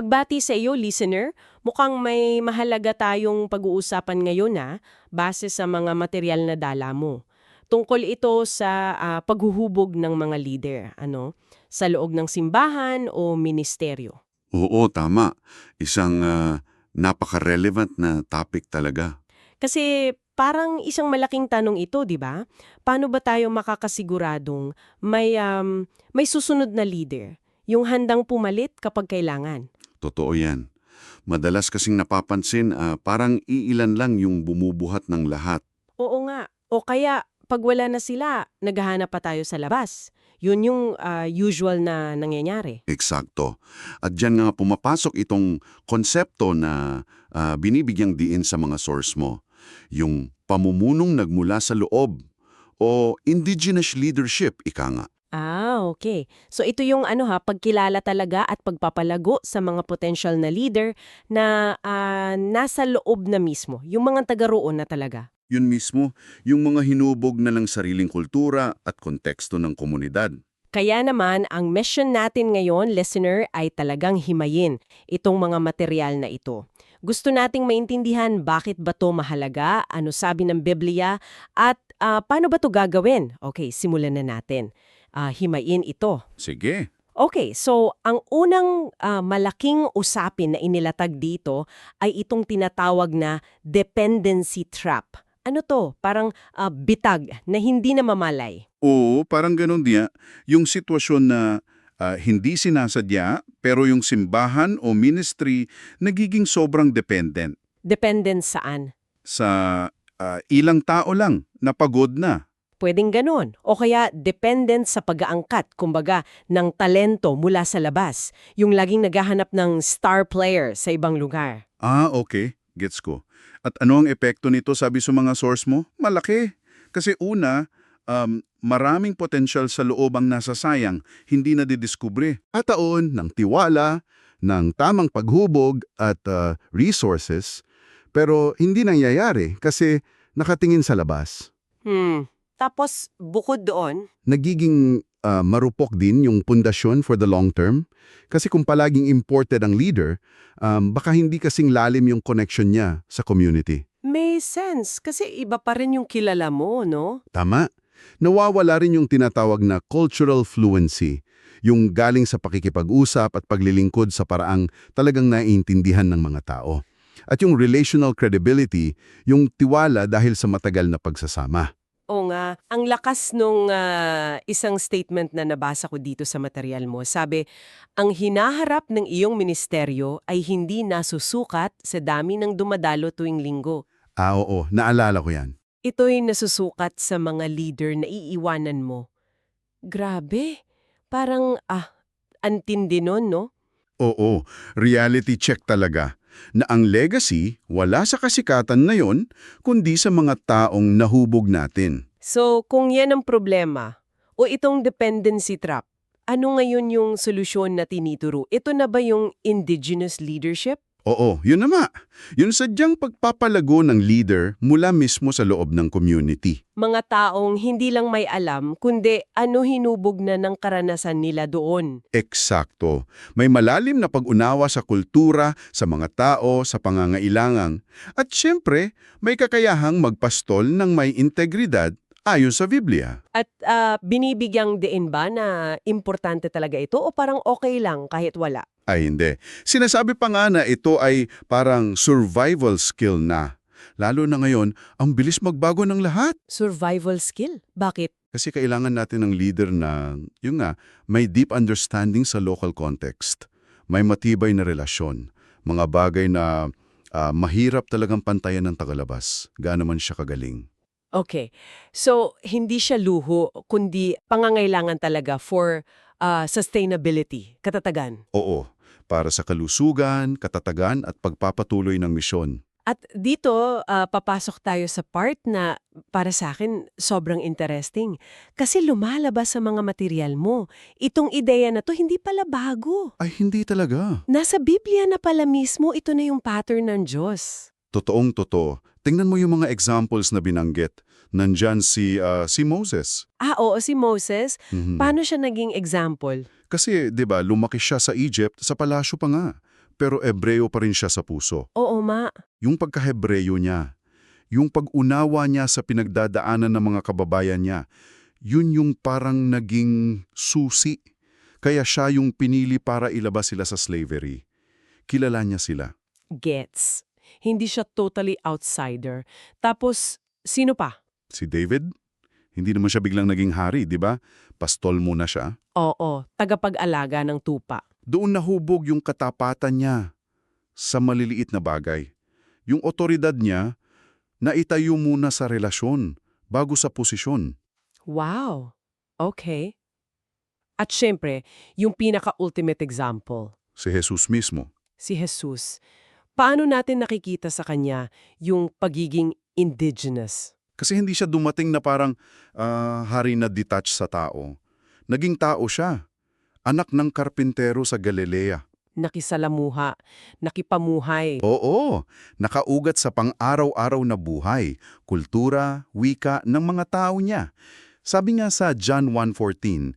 Pagbati sa iyo, listener, mukhang may mahalaga tayong pag-uusapan ngayon na base sa mga material na dala mo. Tungkol ito sa ah, paghuhubog ng mga leader, ano, sa loob ng simbahan o ministeryo. Oo, tama. Isang ah, napaka-relevant na topic talaga. Kasi parang isang malaking tanong ito, di ba? Paano ba tayo makakasiguradong may, um, may susunod na leader? Yung handang pumalit kapag kailangan. Totoo yan. Madalas kasing napapansin, ah, parang iilan lang yung bumubuhat ng lahat. Oo nga. O kaya, pag wala na sila, naghahanap pa tayo sa labas. Yun yung ah, usual na nangyayari. Eksakto. At dyan nga pumapasok itong konsepto na ah, binibigyang diin sa mga source mo. Yung pamumunong nagmula sa loob o indigenous leadership, ika nga. Ah, okay. So ito yung ano ha, pagkilala talaga at pagpapalago sa mga potential na leader na ah, nasa loob na mismo. Yung mga taga roon na talaga. Yun mismo, yung mga hinubog na ng sariling kultura at konteksto ng komunidad. Kaya naman, ang mission natin ngayon, listener, ay talagang himayin itong mga material na ito. Gusto nating maintindihan bakit ba to mahalaga, ano sabi ng Biblia, at ah, paano ba to gagawin? Okay, simulan na natin. Ah, himayin ito. Sige. Okay, so ang unang ah, malaking usapin na inilatag dito ay itong tinatawag na dependency trap. Ano to? Parang ah, bitag na hindi na mamalay. Oo, parang ganun diya. Yung sitwasyon na ah, hindi sinasadya, pero yung simbahan o ministry nagiging sobrang dependent Dependent saan? sa ah, ilang tao lang na pagod na. Pwedeng ganon. O kaya dependent sa pag-aangkat, kumbaga, ng talento mula sa labas. Yung laging naghahanap ng star player sa ibang lugar. Ah, okay. Gets ko. At ano ang epekto nito sabi sa mga source mo? Malaki. Kasi una, um, maraming potential sa loob ang nasasayang, hindi na didiskubre. at taon ng tiwala, ng tamang paghubog at uh, resources, pero hindi nangyayari kasi nakatingin sa labas. Hmm. Tapos, bukod doon, Nagiging uh, marupok din yung pundasyon for the long term kasi kung palaging imported ang leader, um, baka hindi kasing lalim yung connection niya sa community. may sense. Kasi iba pa rin yung kilala mo, no? Tama. Nawawala rin yung tinatawag na cultural fluency, yung galing sa pakikipag-usap at paglilingkod sa paraang talagang naiintindihan ng mga tao. At yung relational credibility, yung tiwala dahil sa matagal na pagsasama. O nga, ang lakas nung ah, isang statement na nabasa ko dito sa material mo. Sabi, ang hinaharap ng iyong ministeryo ay hindi nasusukat sa dami ng dumadalo tuwing linggo. Ah, oo, naalala ko yan. Ito'y nasusukat sa mga leader na iiwanan mo. Grabe, parang, ah, antindi nun, no? Oo, reality check talaga. Na ang legacy wala sa kasikatan na yon, kundi sa mga taong nahubog natin. So, kung yan ang problema, o itong dependency trap, ano ngayon yung solusyon na tinituro? Ito na ba yung indigenous leadership? Oo, yun na nga. Yun sadyang pagpapalago ng leader mula mismo sa loob ng community. Mga taong hindi lang may alam, kundi ano hinubog na ng karanasan nila doon. Eksakto. May malalim na pag-unawa sa kultura, sa mga tao, sa pangangailangan. At syempre, may kakayahang magpastol ng may integridad ayon sa Biblia. At ah, binibigyang diin ba na importante talaga ito o parang okay lang kahit wala? Ay hindi. Sinasabi pa nga na ito ay parang survival skill na. Lalo na ngayon, ang bilis magbago ng lahat. Survival skill? Bakit? Kasi kailangan natin ng leader na, yung nga, may deep understanding sa local context. May matibay na relasyon. Mga bagay na ah, mahirap talagang pantayan ng tagalabas. Gaano man siya kagaling. Okay. So, hindi siya luho, kundi pangangailangan talaga for ah, sustainability, katatagan. Oo, para sa kalusugan, katatagan at pagpapatuloy ng misyon. At dito, ah, papasok tayo sa part na para sa akin sobrang interesting. Kasi lumalabas sa mga material mo. Itong ideya na to hindi pala bago. Ay, hindi talaga. Nasa Biblia na pala mismo, ito na yung pattern ng Diyos. Totoong totoo. Tingnan mo yung mga examples na binanggit. Nandyan si, ah, si Moses. Ah, oo, si Moses. Mhm. Paano siya naging example? Kasi, di ba, lumaki siya sa Egypt, sa palasyo pa nga. pero Ebreo pa rin siya sa puso. Oo, ma. Yung pagka-Hebreyo niya, yung pag-unawa niya sa pinagdadaanan ng mga kababayan niya, yun yung parang naging susi. Kaya siya yung pinili para ilabas sila sa slavery. Kilala niya sila. Gets. Hindi siya totally outsider. Tapos, sino pa? Si David, hindi naman siya biglang naging hari, di ba? Pastol muna siya. Oo, tagapag-alaga ng tupa. Doon nahubog yung katapatan niya sa maliliit na bagay. Yung otoridad niya, naitayo muna sa relasyon bago sa posisyon. Wow. Okay. At syempre, yung pinaka-ultimate example, Si Jesus mismo. si Jesus. Paano natin nakikita sa kanya yung pagiging indigenous? Kasi hindi siya dumating na parang ah, hari na detached sa tao. Naging tao siya. Anak ng karpintero sa Galilea. Nakisalamuha, nakipamuhay. Oo, nakaugat sa pang-araw-araw na buhay, kultura, wika ng mga tao niya. Sabi nga sa John 1.14,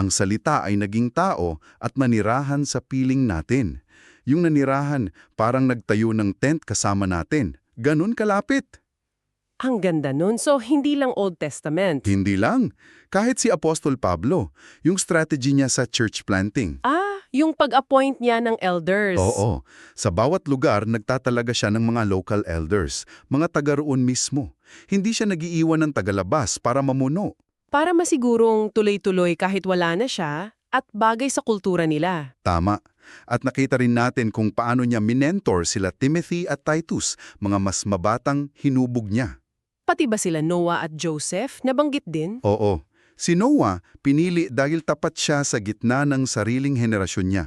ang salita ay naging tao at nanirahan sa piling natin. Yung nanirahan, parang nagtayo ng tent kasama natin. Ganun kalapit. Ang ganda nun. So, hindi lang Old Testament. Hindi lang. Kahit si Apostol Pablo, yung strategy niya sa church planting. Ah, yung pag-appoint niya ng elders. Oo. Sa bawat lugar, nagtatalaga siya ng mga local elders, mga taga roon mismo. Hindi siya nagiiwan ng tagalabas para mamuno. Para masigurong tuloy-tuloy kahit wala na siya at bagay sa kultura nila. Tama. At nakita rin natin kung paano niya minentor sila Timothy at Titus, mga mas mabatang hinubog niya. Pati ba sila Noah at Joseph nabanggit din? Oo. Si Noah, pinili dahil tapat siya sa gitna ng sariling henerasyon niya.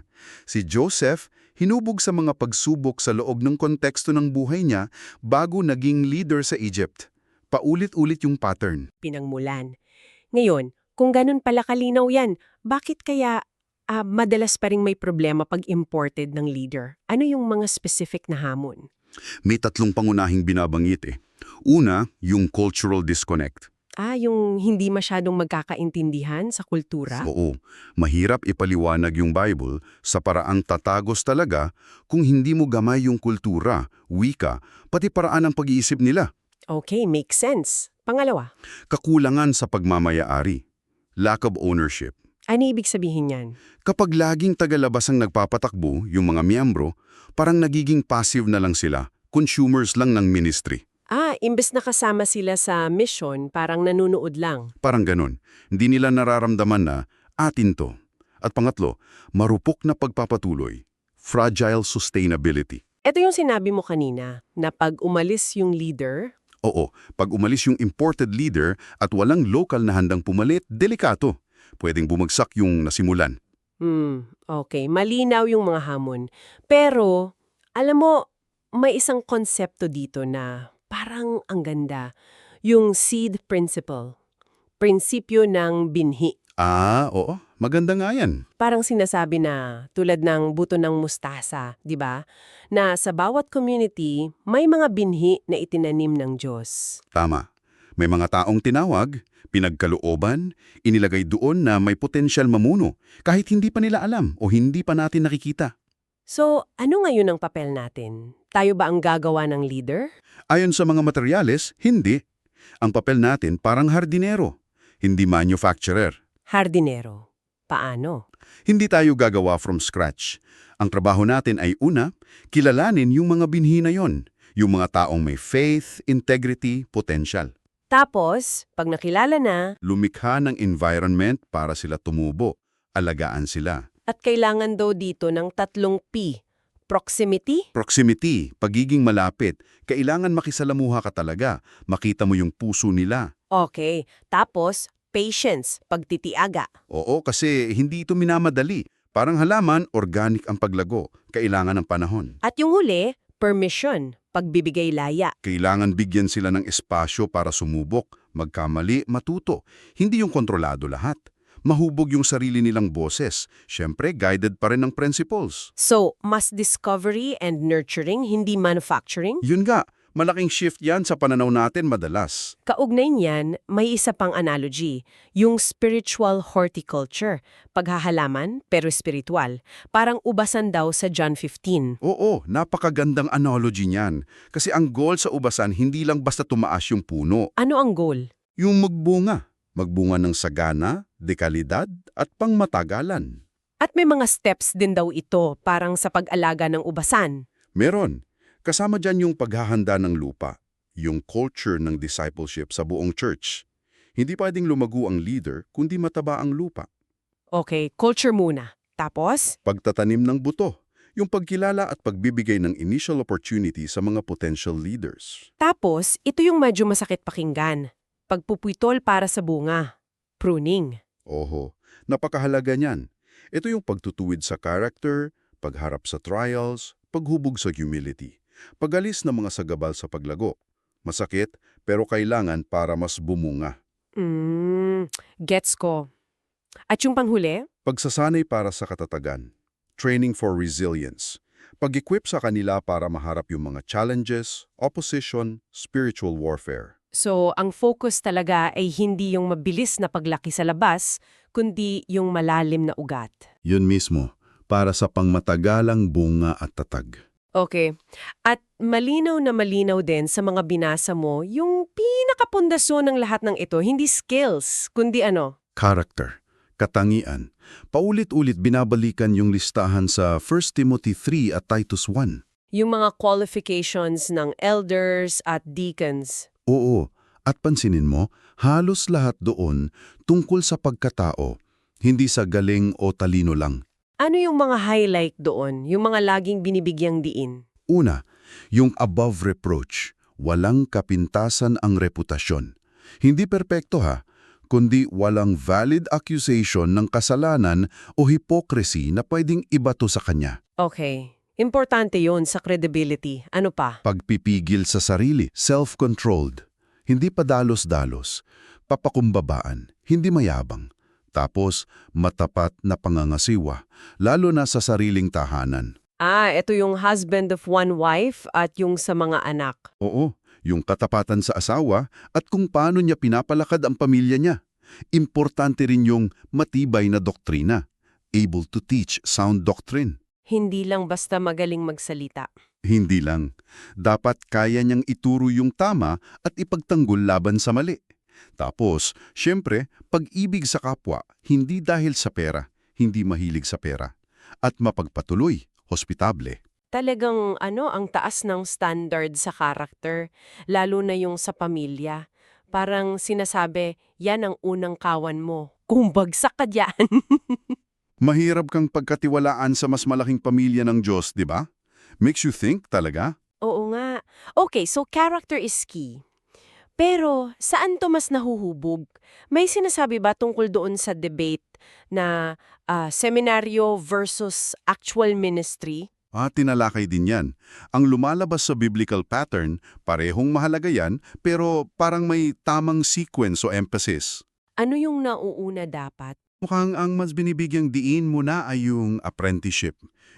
Si Joseph, hinubog sa mga pagsubok sa loob ng konteksto ng buhay niya bago naging leader sa Egypt. Paulit-ulit yung pattern. Pinangmulan. Ngayon, kung ganun pala kalinaw yan, bakit kaya ah, madalas pa rin may problema pag imported ng leader? Ano yung mga specific na hamon? May tatlong pangunahing binabanggit eh. Una, yung cultural disconnect. Ah, yung hindi masyadong magkakaintindihan sa kultura? Oo, mahirap ipaliwanag yung Bible sa paraang tatagos talaga kung hindi mo gamay yung kultura, wika, pati paraan ng pag-iisip nila. Okay, makes sense. Pangalawa, Kakulangan sa pagmamayari. Lack of ownership. Ano ibig sabihin yan? Kapag laging tagalabas ang nagpapatakbo, yung mga miyembro, parang nagiging passive na lang sila, consumers lang ng ministry. Ah, imbes na kasama sila sa mission, parang nanunood lang. Parang ganun. Hindi nila nararamdaman na atin to. At pangatlo, marupok na pagpapatuloy. Fragile sustainability. Ito yung sinabi mo kanina, na pag umalis yung leader, Oo, pag umalis yung imported leader at walang local na handang pumalit, delikato. Pwedeng bumagsak yung nasimulan. Hmm, okay. Malinaw yung mga hamon. Pero, alam mo, may isang konsepto dito na parang ang ganda. Yung seed principle. Prinsipyo ng binhi. Ah, oo. Maganda nga yan. Parang sinasabi na tulad ng buto ng mustasa, di ba? Na sa bawat community, may mga binhi na itinanim ng Diyos. Tama. May mga taong tinawag, pinagkalooban, inilagay doon na may potensyal mamuno kahit hindi pa nila alam o hindi pa natin nakikita. So, ano ngayon ang papel natin? Tayo ba ang gagawa ng leader? Ayon sa mga materyales, hindi. Ang papel natin parang hardinero, hindi manufacturer. Hardinero. Paano? Hindi tayo gagawa from scratch. Ang trabaho natin ay una, kilalanin yung mga binhi na yon, yung mga taong may faith, integrity, potential. Tapos, pag nakilala na, Lumikha ng environment para sila tumubo, alagaan sila. at kailangan daw dito ng tatlong P. Proximity, Proximity, pagiging malapit, kailangan makisalamuha ka talaga, makita mo yung puso nila. okay. Tapos, patience, pagtitiaga. Oo, kasi hindi ito minamadali. Parang halaman, organic ang paglago, kailangan ng panahon. At yung huli, permission, pagbibigay laya. Kailangan bigyan sila ng espasyo para sumubok, magkamali, matuto. Hindi yung kontrolado lahat. Mahubog yung sarili nilang boses. Siyempre, guided pa rin ng principles. So, mas discovery and nurturing, hindi manufacturing? Yun nga, Malaking shift yan sa pananaw natin madalas. Kaugnay niyan, may isa pang analogy, yung spiritual horticulture, paghahalaman pero spiritual, parang ubasan daw sa John 15. Oo, napakagandang analogy niyan. Kasi ang goal sa ubasan hindi lang basta tumaas yung puno. Ano ang goal? Yung magbunga. Magbunga ng sagana, dekalidad, at pangmatagalan. At may mga steps din daw ito parang sa pag-alaga ng ubasan. Meron. Kasama dyan yung paghahanda ng lupa, yung culture ng discipleship sa buong church. Hindi pwedeng lumago ang leader kundi mataba ang lupa. Okay, culture muna. Tapos, Pagtatanim ng buto, yung pagkilala at pagbibigay ng initial opportunity sa mga potential leaders. tapos ito yung medyo masakit pakinggan. Pagpupwitol para sa bunga. Pruning. Oho, napakahalaga niyan. Ito yung pagtutuwid sa character, pagharap sa trials, paghubog sa humility, pagalis ng mga sagabal sa paglago. Masakit, pero kailangan para mas bumunga. Mm, gets ko. At yung panghuli? Pagsasanay para sa katatagan, training for resilience, pag-equip sa kanila para maharap yung mga challenges, opposition, spiritual warfare. So, ang focus talaga ay hindi yung mabilis na paglaki sa labas, kundi yung malalim na ugat. Yun mismo, para sa pangmatagalang bunga at tatag. Okay. At malinaw na malinaw din sa mga binasa mo, yung pinakapundasyon ng lahat ng ito, hindi skills, kundi ano? Character, katangian. Paulit-ulit binabalikan yung listahan sa 1 Timothy 3 at Titus 1. Yung mga qualifications ng elders at deacons. Oo, at pansinin mo, halos lahat doon tungkol sa pagkatao, hindi sa galing o talino lang. Ano yung mga highlight doon? Yung mga laging binibigyang diin? Una, yung above reproach, walang kapintasan ang reputasyon. Hindi perpekto ha, kundi walang valid accusation ng kasalanan o hypocrisy na pwedeng ibato sa kanya. Okay. Importante yon sa credibility. Ano pa? Pagpipigil sa sarili, self-controlled, hindi padalos-dalos, papakumbabaan, hindi mayabang. Tapos, matapat na pangangasiwa, lalo na sa sariling tahanan. Ah, ito yung husband of one wife at yung sa mga anak. Oo, yung katapatan sa asawa at kung paano niya pinapalakad ang pamilya niya. Importante rin yung matibay na doktrina, able to teach sound doctrine. Hindi lang basta magaling magsalita. Hindi lang. Dapat kaya niyang ituro yung tama at ipagtanggol laban sa mali. Tapos, syempre, pag-ibig sa kapwa, hindi dahil sa pera, hindi mahilig sa pera. At mapagpatuloy, hospitable. Talagang ano, ang taas ng standard sa karakter, lalo na yung sa pamilya. Parang sinasabi, yan ang unang kawan mo. Kung bagsak ka dyan. Mahirap kang pagkatiwalaan sa mas malaking pamilya ng Diyos, di ba? Makes you think talaga. Oo nga. Okay, so character is key. Pero saan to mas nahuhubog? May sinasabi ba tungkol doon sa debate na ah, seminaryo versus actual ministry? Ah, tinalakay din yan. Ang lumalabas sa biblical pattern, parehong mahalaga yan, pero parang may tamang sequence o emphasis. Ano yung nauuna dapat? Mukhang ang mas binibigyang diin mo na ay yung apprenticeship,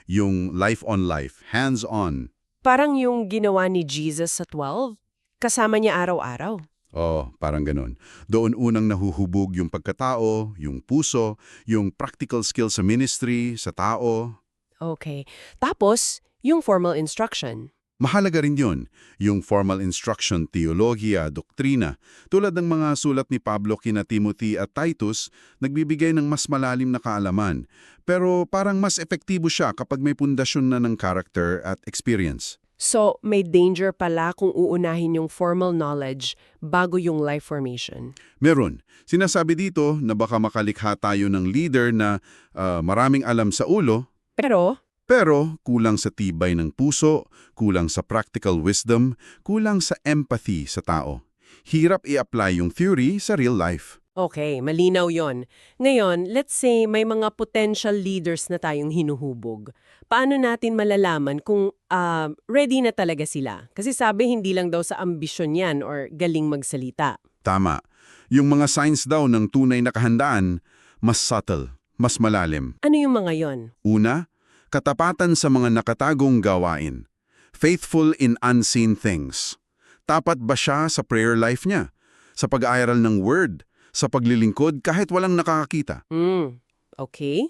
yung life on life, hands-on. Parang yung ginawa ni Jesus sa 12? Kasama niya araw-araw. Oh, parang ganun. Doon unang nahuhubog yung pagkatao, yung puso, yung practical skill sa ministry, sa tao. Okay. Tapos, yung formal instruction. Mahalaga rin yun, yung formal instruction, teologiya, doktrina. Tulad ng mga sulat ni Pablo kina Timothy at Titus, nagbibigay ng mas malalim na kaalaman. Pero parang mas epektibo siya kapag may pundasyon na ng character at experience. So, may danger pala kung uunahin yung formal knowledge bago yung life formation. Meron. Sinasabi dito na baka makalikha tayo ng leader na ah, maraming alam sa ulo, Pero, pero kulang sa tibay ng puso, kulang sa practical wisdom, kulang sa empathy sa tao. Hirap i-apply yung theory sa real life. Okay, malinaw yon. Ngayon, let's say may mga potential leaders na tayong hinuhubog. Paano natin malalaman kung ah, ready na talaga sila? Kasi sabi hindi lang daw sa ambisyon yan or galing magsalita. Tama. Yung mga signs daw ng tunay na kahandaan, mas subtle, mas malalim. Ano yung mga yon? Una, katapatan sa mga nakatagong gawain. Faithful in unseen things. Tapat ba siya sa prayer life niya? Sa pag-aaral ng word? Sa paglilingkod kahit walang nakakakita? Hmm, okay.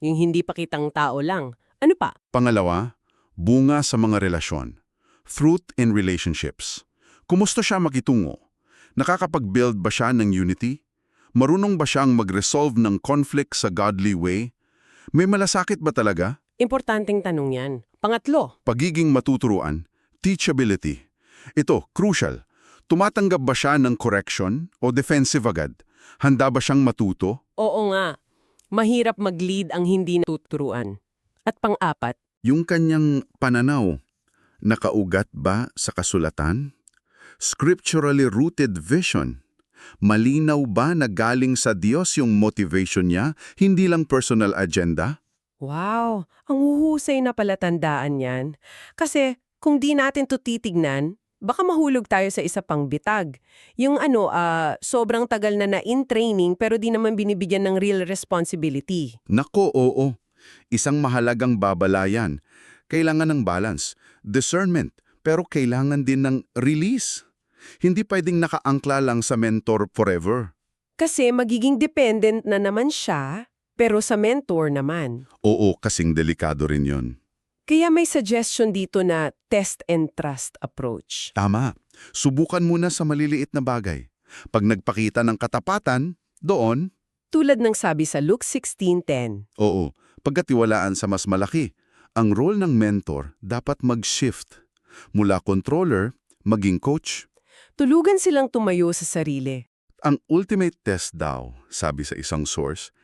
Yung hindi pa kitang tao lang. Ano pa? Pangalawa, bunga sa mga relasyon. Fruit in relationships. Kumusta siya makitungo? Nakakapag-build ba siya ng unity? Marunong ba siyang mag-resolve ng conflict sa godly way? May malasakit ba talaga? Importanteng tanong yan. Pangatlo, Pagiging matuturuan, teachability. Ito, crucial. Tumatanggap ba siya ng correction o defensive agad? Handa ba siyang matuto? oo nga. Mahirap mag-lead ang hindi natuturuan. At pang-apat, Yung kanyang pananaw, nakaugat ba sa kasulatan? Scripturally rooted vision. Malinaw ba na galing sa Diyos yung motivation niya, hindi lang personal agenda? wow, ang huhusay na palatandaan yan. Kasi kung di natin to titignan, baka mahulog tayo sa isa pang bitag. Yung ano, ah, sobrang tagal na na-in training pero di naman binibigyan ng real responsibility. Nako, oo. Isang mahalagang babalayan. Kailangan ng balance, discernment, pero kailangan din ng release. Hindi pwedeng nakaangkla lang sa mentor forever. Kasi magiging dependent na naman siya, pero sa mentor naman. Oo, kasing delikado rin yon. Kaya may suggestion dito na test and trust approach. Tama. Subukan muna sa maliliit na bagay. Pag nagpakita ng katapatan, doon, Tulad ng sabi sa Luke 16.10. oo, pagkatiwalaan sa mas malaki. Ang role ng mentor dapat mag-shift. Mula controller, maging coach. Tulugan silang tumayo sa sarili. Ang ultimate test daw, sabi sa isang source,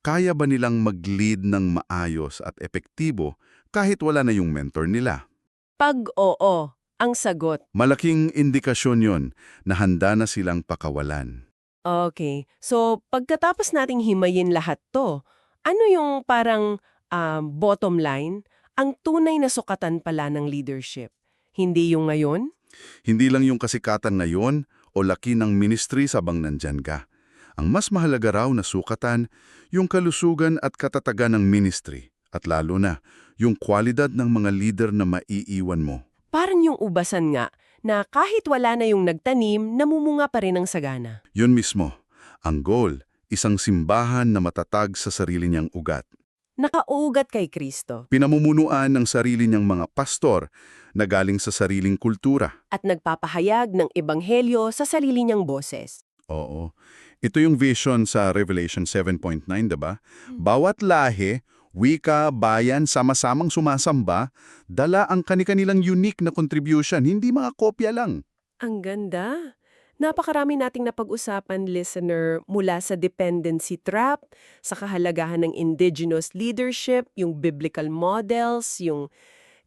kaya ba nilang mag-lead ng maayos at epektibo kahit wala na yung mentor nila? Pag oo, ang sagot. Malaking indikasyon yon na handa na silang pakawalan. Okay. So, pagkatapos nating himayin lahat to, ano yung parang um, bottom line? Ang tunay na sukatan pala ng leadership. Hindi yung ngayon? Hindi lang yung kasikatan ngayon o laki ng ministry sabang nandyan ka. Ang mas mahalaga raw na sukatan, yung kalusugan at katatagan ng ministry. At lalo na, yung kwalidad ng mga leader na maiiwan mo. Parang yung ubasan nga, na kahit wala na yung nagtanim, namumunga pa rin ang sagana. Yun mismo. Ang goal, isang simbahan na matatag sa sarili niyang ugat. Nakaugat kay Kristo Pinamumunuan ng sarili niyang mga pastor na galing sa sariling kultura. at nagpapahayag ng ebanghelyo sa sarili niyang boses. Oo. Ito yung vision sa Revelation 7.9, diba? Bawat lahi, wika, bayan, sama-samang sumasamba, dala ang kani-kanilang unique na contribution, hindi mga kopya lang. Ang ganda. Napakarami nating napag-usapan, listener, mula sa dependency trap, sa kahalagahan ng indigenous leadership, yung biblical models, yung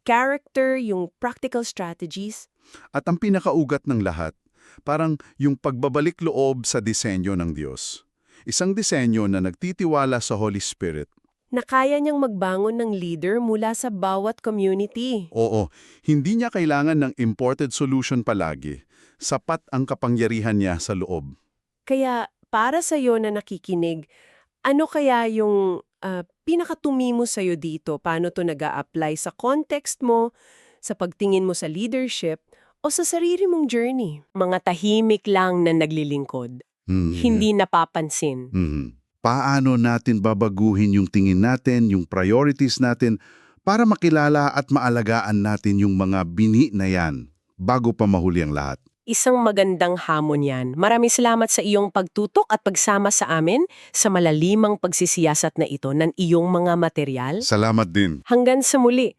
character, yung practical strategies. At ang pinakaugat ng lahat, parang yung pagbabalik loob sa disenyo ng Diyos. Isang disenyo na nagtitiwala sa Holy Spirit. Na kaya niyang magbangon ng leader mula sa bawat community. Oo, hindi niya kailangan ng imported solution palagi. Sapat ang kapangyarihan niya sa loob. Kaya para sa iyo na nakikinig, ano kaya yung ah, pinakatumimo sa iyo dito? Paano to nag apply sa context mo, sa pagtingin mo sa leadership, o sa sarili mong journey? Mga tahimik lang na naglilingkod, Mhm. hindi napapansin. Mhm. Paano natin babaguhin yung tingin natin, yung priorities natin, para makilala at maalagaan natin yung mga bini na yan bago pa mahuli ang lahat? Isang magandang hamon yan. Maraming salamat sa iyong pagtutok at pagsama sa amin sa malalimang pagsisiyasat na ito ng iyong mga material. Salamat din. Hanggang sa muli,